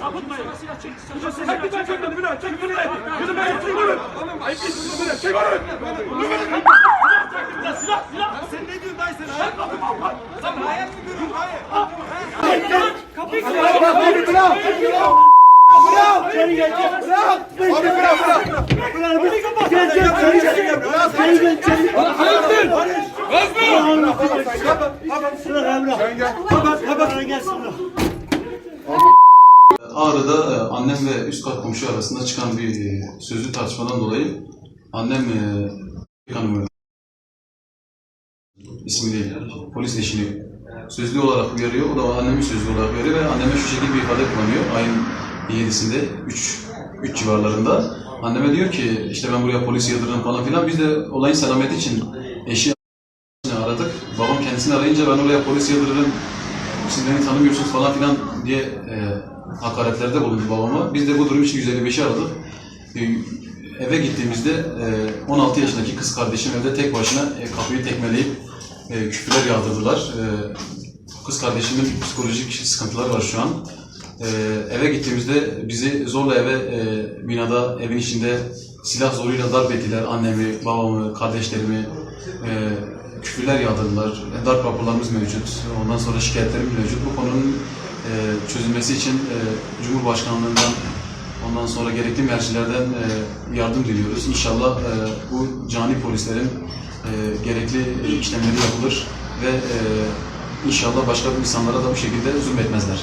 sapıtmayın. Çek bir dakika önüne, Bülent, çek Bülent. Kızım ben çek onu. Oğlum ayıp değil mi Bülent, çek onu. Silah, silah, silah. Sen ne diyorsun dayı sen? Çek bakayım Allah. Sen hayal mi görüyorsun dayı? Kapıyı Ağrı'da e, annem ve üst kat komşu arasında çıkan bir e, sözlü tartışmadan dolayı annem e, hanımı isimli polis eşini sözlü olarak uyarıyor. O da annemi sözlü olarak uyarıyor ve anneme şu şekilde bir ifade kullanıyor. Ayın 7'sinde 3 3 civarlarında. Anneme diyor ki işte ben buraya polis yıldırırım falan filan. Biz de olayın selameti için eşi aradık. Babam kendisini arayınca ben oraya polis yıldırırım siz beni tanımıyorsunuz falan filan diye e, hakaretlerde bulundu babama. Biz de bu durum için 155'i aradık. E, eve gittiğimizde e, 16 yaşındaki kız kardeşim evde tek başına e, kapıyı tekmeleyip e, küfürler yağdırdılar. E, kız kardeşimin psikolojik sıkıntıları var şu an. E, eve gittiğimizde bizi zorla eve e, binada evin içinde silah zoruyla darp ettiler. Annemi, babamı, kardeşlerimi e, küfürler yağdırdılar. Darp raporlarımız mevcut. Ondan sonra şikayetlerimiz mevcut. Bu konunun e, çözülmesi için e, Cumhurbaşkanlığından ondan sonra gerekli mercilerden e, yardım diliyoruz. İnşallah e, bu cani polislerin e, gerekli e, işlemleri yapılır ve e, inşallah başka insanlara da bu şekilde zulmetmezler.